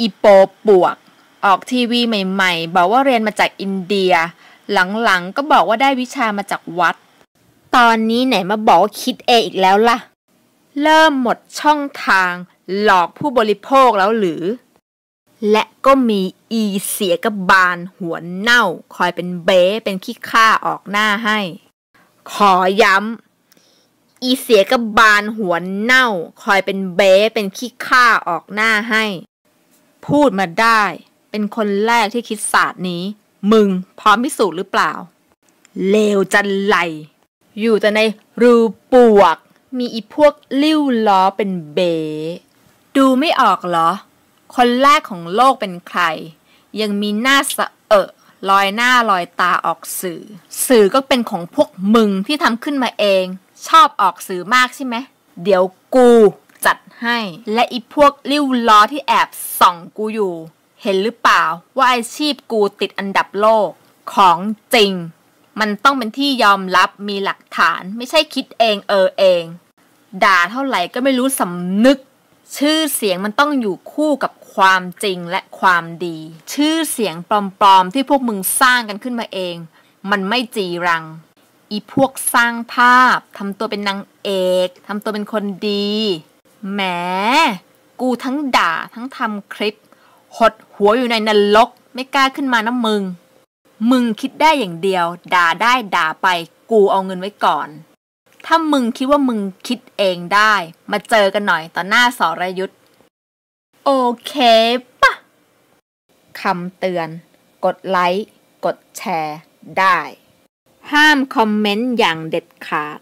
อีโปปวก ออกทีวีใหม่ๆ บอกว่าเรียนมาจากอินเดีย หลังๆ ก็บอกว่าได้วิชามาจากวัด ตอนนี้ไหนมาบอกว่าคิดเองอีกแล้วล่ะ เริ่มหมดช่องทาง หลอกผู้บริโภคแล้วหรือ และก็มีอีเสียกบาลหัวเน่า คอยเป็นเบ้เป็นขี้ข้าออกหน้าให้ ขอย้ำอีเสียกบาลหัวเน่า คอยเป็นเบ้เป็นขี้ข้าออกหน้าให้ พูดมาได้ เป็นคนแรกที่คิดศาสตร์นี้ มึงพร้อมพิสูจน์หรือเปล่า เลวจันไหล อยู่แต่ในรูปวก มีอีพวกลิ้วล้อเป็นเบ ดูไม่ออกเหรอ คนแรกของโลกเป็นใคร ยังมีหน้าสะเอะลอยหน้าลอยตาออกสื่อ สื่อก็เป็นของพวกมึงที่ทำขึ้นมาเอง ชอบออกสื่อมากใช่ไหม เดี๋ยวกู จัดให้ และอีพวกลิ้วล้อที่แอบส่องกูอยู่ เห็นหรือเปล่าว่าอาชีพกูติดอันดับโลกของจริง มันต้องเป็นที่ยอมรับมีหลักฐานไม่ใช่คิดเองเออเอง ด่าเท่าไหร่ก็ไม่รู้สำนึก ชื่อเสียงมันต้องอยู่คู่กับความจริงและความดี ชื่อเสียงปลอมๆที่พวกมึงสร้างกันขึ้นมาเอง มันไม่จีรังอีพวกสร้างภาพทำตัวเป็นนางเอกทำตัวเป็นคนดี แหม กูทั้งด่าทั้งทำคลิป หดหัวอยู่ในนรก ไม่กล้าขึ้นมานะมึง มึงคิดได้อย่างเดียว ด่าได้ด่าไป กูเอาเงินไว้ก่อน ถ้ามึงคิดว่ามึงคิดเองได้ มาเจอกันหน่อยต่อหน้าสรยุทธโอเคปะคำเตือน กดไลค์ กดแชร์ ได้ ห้ามคอมเมนต์อย่างเด็ดขาด